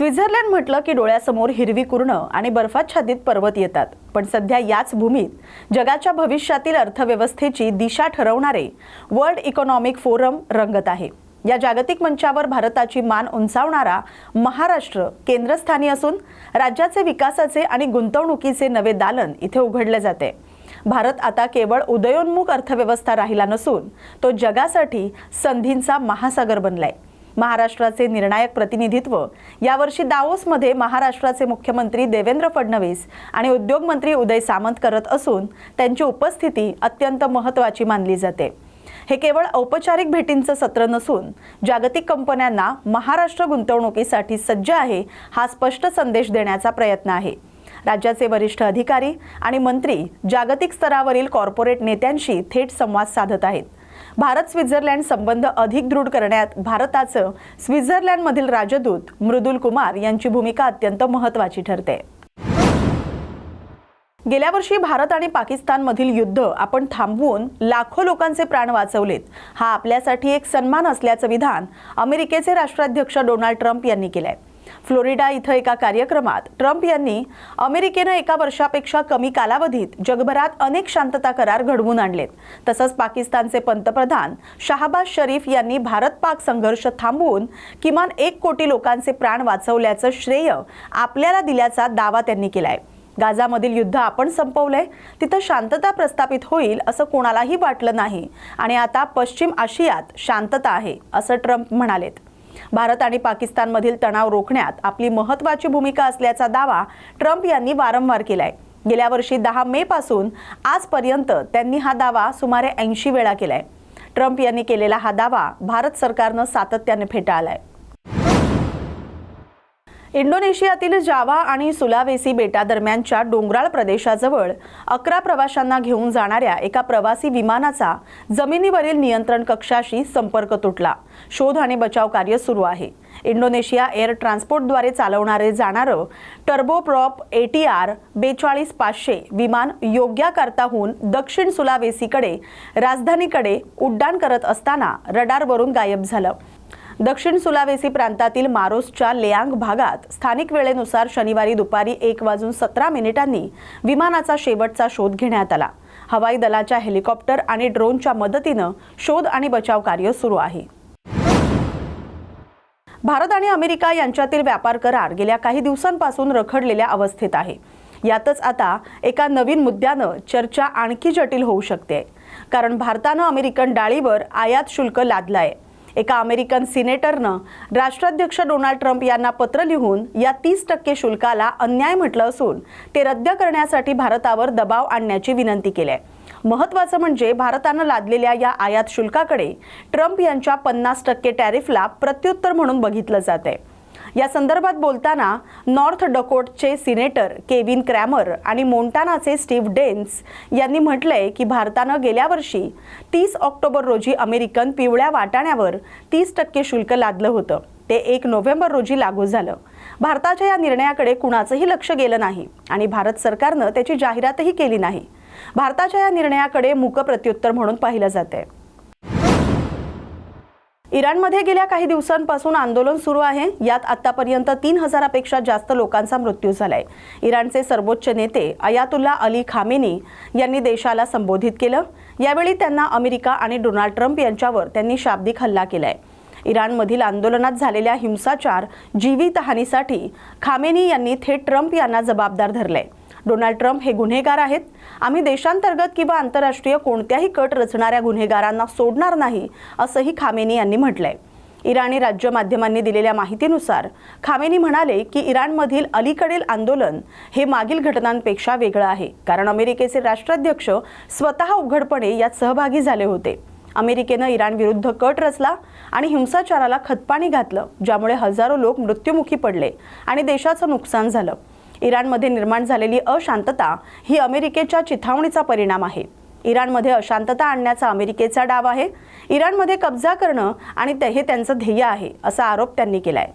Switzerland म्हटलं की डोळ्यासमोर हिरवी कुर्ण आणि बर्फाच्छादित पर्वत येतात. पण सध्या याच भूमीत जगाच्या भविष्यातील अर्थव्यवस्थेची दिशा ठरवणारे वर्ल्ड इकॉनॉमिक फोरम रंगत आहे. या जागतिक मंचावर भारताची मान उंचावणारा महाराष्ट्र केंद्रस्थानी असून राज्याचे विकासाचे आणि गुंतवणुकीचे नवे दालन इथे उघडले जाते. भारत आता केवळ उदयोन्मुख अर्थव्यवस्था राहिला नसून तो जगासाठी संधींचा महासागर बनलाय. महाराष्ट्राचे निर्णायक प्रतिनिधित्व. यावर्षी दावोसमध्ये महाराष्ट्राचे मुख्यमंत्री देवेंद्र फडणवीस आणि उद्योगमंत्री उदय सामंत करत असून त्यांची उपस्थिती अत्यंत महत्त्वाची मानली जाते. हे केवळ औपचारिक भेटींचं सत्र नसून जागतिक कंपन्यांना महाराष्ट्र गुंतवणुकीसाठी सज्ज आहे हा स्पष्ट संदेश देण्याचा प्रयत्न आहे. राज्याचे वरिष्ठ अधिकारी आणि मंत्री जागतिक स्तरावरील कॉर्पोरेट नेत्यांशी थेट संवाद साधत आहेत. भारत स्वित्झर्लंड संबंध अधिक दृढ करण्यात भारताचं स्वित्झर्लंडमधील राजदूत मृदुल कुमार यांची भूमिका अत्यंत महत्त्वाची ठरते. गेल्या वर्षी भारत आणि पाकिस्तानमधील युद्ध आपण थांबवून लाखो लोकांचे प्राण वाचवलेत. हा आपल्यासाठी एक सन्मान असल्याचं विधान अमेरिकेचे राष्ट्राध्यक्ष डोनाल्ड ट्रम्प यांनी केलंय. फ्लोरिडा इथं एका कार्यक्रमात ट्रम्प यांनी अमेरिकेनं एका वर्षापेक्षा कमी कालावधीत जगभरात अनेक शांतता करार घडवून आणलेत. तसंच पाकिस्तानचे पंतप्रधान शाहबाज शरीफ यांनी भारत पाक संघर्ष थांबवून किमान एक कोटी लोकांचे प्राण वाचवल्याचं श्रेय आपल्याला दिल्याचा दावा त्यांनी केलाय. गाझामधील युद्ध आपण संपवलंय तिथं शांतता प्रस्थापित होईल असं कोणालाही वाटलं नाही आणि आता पश्चिम आशियात शांतता आहे असं ट्रम्प म्हणालेत. भारत आणि पाकिस्तानमधील तणाव रोखण्यात आपली महत्वाची भूमिका असल्याचा दावा ट्रम्प यांनी वारंवार केलाय. गेल्या वर्षी दहा मे पासून आजपर्यंत त्यांनी हा दावा सुमारे ऐंशी वेळा केलाय. ट्रम्प यांनी केलेला हा दावा भारत सरकारनं सातत्याने फेटाळलाय. इंडोनेशियातील जावा आणि सुलावेसी बेटादरम्यानच्या डोंगराळ प्रदेशाजवळ अकरा प्रवाशांना घेऊन जाणाऱ्या एका प्रवासी विमानाचा जमिनीवरील नियंत्रण कक्षाशी संपर्क तुटला. शोध आणि बचाव कार्य सुरू आहे. इंडोनेशिया एअर ट्रान्सपोर्टद्वारे चालवणारे जाणारं टर्बोप्रॉप ए टी आर बेचाळीस पाचशे विमान योग्याकर्ताहून दक्षिण सुलावेसीकडे राजधानीकडे उड्डाण करत असताना रडारवरून गायब झालं. दक्षिण सुलावेसी प्रांतातील मारोसच्या लेयांग भागात स्थानिक वेळेनुसार शनिवारी दुपारी एक वाजून सतरा मिनिटांनी विमानाचा शेवटचा शोध घेण्यात आला. हवाई दलाच्या हेलिकॉप्टर आणि ड्रोनच्या मदतीनं शोध आणि बचाव कार्य सुरू आहे. भारत आणि अमेरिका यांच्यातील व्यापार करार गेल्या काही दिवसांपासून रखडलेल्या अवस्थेत आहे. यातच आता एका नवीन मुद्द्यानं चर्चा आणखी जटिल होऊ शकते. कारण भारतानं अमेरिकन डाळीवर आयात शुल्क लादलं आहे एका अमेरिकन सिनेटरनं राष्ट्राध्यक्ष डोनाल्ड ट्रम्प यांना पत्र लिहून या तीस टक्के शुल्काला अन्याय म्हटलं असून ते रद्द करण्यासाठी भारतावर दबाव आणण्याची विनंती केली आहे. महत्वाचं म्हणजे भारतानं लादलेल्या या आयात शुल्काकडे ट्रम्प यांच्या पन्नास टक्के टॅरिफला प्रत्युत्तर म्हणून बघितलं जात आहे या संदर्भात बोलताना नॉर्थ डकोटचे सिनेटर केविन क्रॅमर आणि मोंटानाचे स्टीव्ह डेन्स यांनी म्हटलंय की भारतानं गेल्या वर्षी तीस ऑक्टोबर रोजी अमेरिकन पिवळ्या वाटाण्यावर तीस टक्के शुल्क लादलं होतं. ते एक नोव्हेंबर रोजी लागू झालं. भारताच्या या निर्णयाकडे कुणाचंही लक्ष गेलं नाही आणि भारत सरकारनं त्याची जाहिरातही केली नाही. भारताच्या या निर्णयाकडे मूक प्रत्युत्तर म्हणून पाहिलं जाते इराणमध्ये गेल्या काही दिवसांपासून आंदोलन सुरू आहे. यात आतापर्यंत तीन हजारापेक्षा जास्त लोकांचा मृत्यू झालाय. इराणचे सर्वोच्च नेते अयातुल्ला अली खामेनी यांनी देशाला संबोधित केलं. यावेळी त्यांना अमेरिका आणि डोनाल्ड ट्रम्प यांच्यावर त्यांनी शाब्दिक हल्ला केलाय. इराणमधील आंदोलनात झालेल्या हिंसाचार जीवितहानीसाठी खामेनी यांनी थेट ट्रम्प यांना जबाबदार धरलंय. डोनाल्ड ट्रम्प हे गुन्हेगार आहेत. आम्ही देशांतर्गत किंवा आंतरराष्ट्रीय कोणत्याही कट रचणाऱ्या गुन्हेगारांना सोडणार नाही असंही खामेनी यांनी म्हटलंय. इराणी राज्य माध्यमांनी दिलेल्या माहितीनुसार खामेनी म्हणाले की इराणमधील अलीकडील आंदोलन हे मागील घटनांपेक्षा वेगळं आहे. कारण अमेरिकेचे राष्ट्राध्यक्ष स्वतः उघडपणे यात सहभागी झाले होते. अमेरिकेनं इराण विरुद्ध कट रचला आणि हिंसाचाराला खतपाणी घातलं ज्यामुळे हजारो लोक मृत्युमुखी पडले आणि देशाचं नुकसान झालं. इराणमध्ये निर्माण झालेली अशांतता ही अमेरिकेच्या चिथावणीचा परिणाम आहे. इराणमध्ये अशांतता आणण्याचा अमेरिकेचा डाव आहे. इराणमध्ये कब्जा करणं आणि ते हे त्यांचं ध्येय आहे असा आरोप त्यांनी केलाय.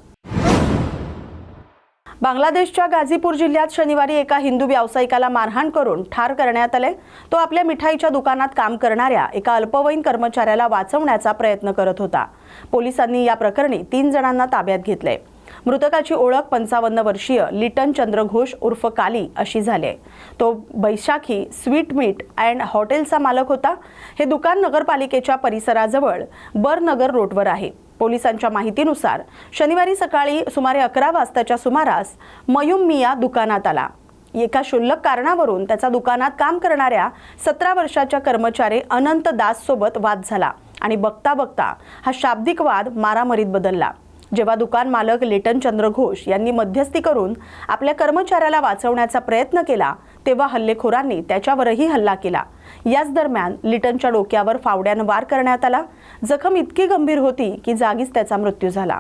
बांगलादेशच्या गाझीपूर जिल्ह्यात शनिवारी एका हिंदू व्यावसायिकाला मारहाण करून ठार करण्यात आले तो आपल्या मिठाईच्या दुकानात काम करणाऱ्या एका अल्पवयीन कर्मचाऱ्याला वाचवण्याचा प्रयत्न करत होता. पोलिसांनी या प्रकरणी तीन जणांना ताब्यात घेतले मृतकाची ओळख पंचावन्न वर्षीय लिटन चंद्र घोष उर्फ काली अशी झाली आहे. तो बैशाखी स्वीट मीट अँड हॉटेलचा मालक होता. हे दुकान नगरपालिकेच्या परिसराजवळ बरनगर रोडवर आहे. पोलिसांच्या माहितीनुसार शनिवारी सकाळी सुमारे अकरा वाजताच्या सुमारास मयुम मिया दुकानात आला. एका क्षुल्लक कारणावरून त्याचा दुकानात काम करणाऱ्या सतरा वर्षाच्या कर्मचारी अनंत दास सोबत वाद झाला आणि बघता बघता हा शाब्दिक वाद मारामारीत बदलला. जेव्हा दुकान मालक लिटन चंद्र घोष यांनी मध्यस्थी करून आपल्या कर्मचाऱ्याला वाचवण्याचा प्रयत्न केला तेव्हा हल्लेखोरांनी त्याच्यावरही हल्ला केला. याच दरम्यान लिटनच्या डोक्यावर फावड्यानं वार करण्यात आला. जखम इतकी गंभीर होती की जागीच त्याचा मृत्यू झाला.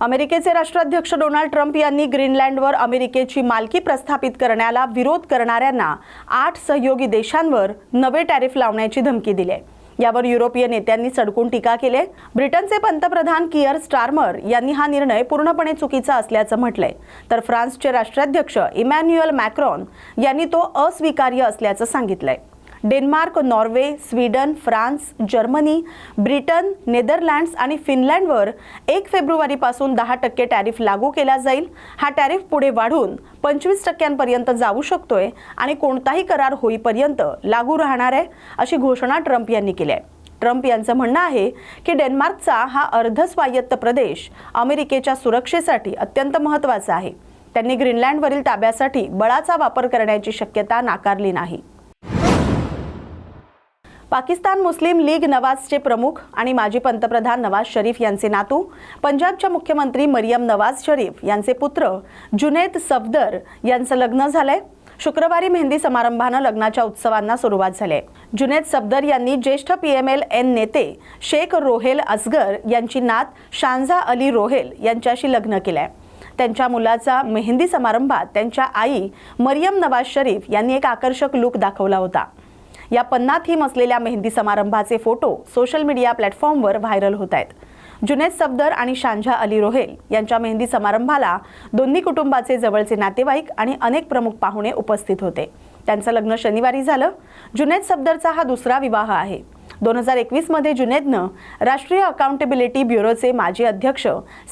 अमेरिकेचे राष्ट्राध्यक्ष डोनाल्ड ट्रम्प यांनी ग्रीनलँडवर अमेरिकेची मालकी प्रस्थापित करण्याला विरोध करणाऱ्यांना आठ सहयोगी देशांवर नवे टॅरिफ लावण्याची धमकी दिली आहे. यावर युरोपीय नेत्यांनी सडकून टीका केली आहे. ब्रिटनचे पंतप्रधान किअर स्टार्मर यांनी हा निर्णय पूर्णपणे चुकीचा असल्याचं म्हटलंय तर फ्रान्सचे राष्ट्राध्यक्ष इमॅन्युअल मॅक्रॉन यांनी तो अस्वीकार्य असल्याचं सांगितलंय Denmark Norway Sweden France Germany Britain Netherlands आणि फिनलँडवर एक फेब्रुवारीपासून दहा टक्के टॅरिफ लागू केला जाईल. हा टॅरिफ पुढे वाढून पंचवीस टक्क्यांपर्यंत जाऊ शकतोय आणि कोणताही करार होईपर्यंत लागू राहणार आहे अशी घोषणा ट्रम्प यांनी केली आहे. ट्रम्प यांचं म्हणणं आहे की डेन्मार्कचा हा अर्धस्वायत्त प्रदेश अमेरिकेच्या सुरक्षेसाठी अत्यंत महत्त्वाचा आहे. त्यांनी ग्रीनलँडवरील ताब्यासाठी बळाचा वापर करण्याची शक्यता नाकारली नाही. पाकिस्तान मुस्लिम लीग नवाजचे प्रमुख आणि माजी पंतप्रधान नवाज शरीफ यांचे नातू पंजाबच्या मुख्यमंत्री मरियम नवाज शरीफ यांचे पुत्र जुनेद सफदर यांचं लग्न झालंय. शुक्रवारी मेहंदी समारंभानं लग्नाच्या उत्सवांना सुरुवात झाली जुनेद सफदर यांनी ज्येष्ठ पी एम एल एन नेते शेख रोहेल असगर यांची नात शांझा अली रोहेल यांच्याशी लग्न केलंय. त्यांच्या मुलाचा मेहंदी समारंभात त्यांच्या आई मरियम नवाज शरीफ यांनी एक आकर्षक लुक दाखवला होता. या पन्नाथीम असलेल्या मेहंदी समारंभाचे फोटो सोशल मीडिया प्लॅटफॉर्मवर व्हायरल होत आहेत. जुनेद सफदर आणि शांझा अली रोहेल यांच्या मेहंदी समारंभाला दोन्ही कुटुंबाचे जवळचे नातेवाईक आणि अनेक प्रमुख पाहुणे उपस्थित होते. त्यांचं लग्न शनिवारी झालं. जुनेद सफदरचा हा दुसरा विवाह आहे. दोन हजार एकवीसमध्ये जुनेदनं राष्ट्रीय अकाउंटेबिलिटी ब्युरोचे माजी अध्यक्ष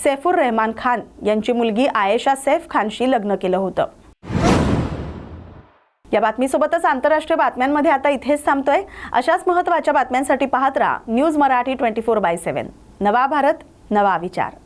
सैफुर रहमान खान यांची मुलगी आयेशा सैफ खानशी लग्न केलं होतं. या बातमीसोबतच आंतरराष्ट्रीय बातम्यांमध्ये आता इथेच थांबतोय. अशाच महत्त्वाच्या बातम्यांसाठी पाहत राहा news Marathi twenty four by seven. नवा भारत नवा विचार.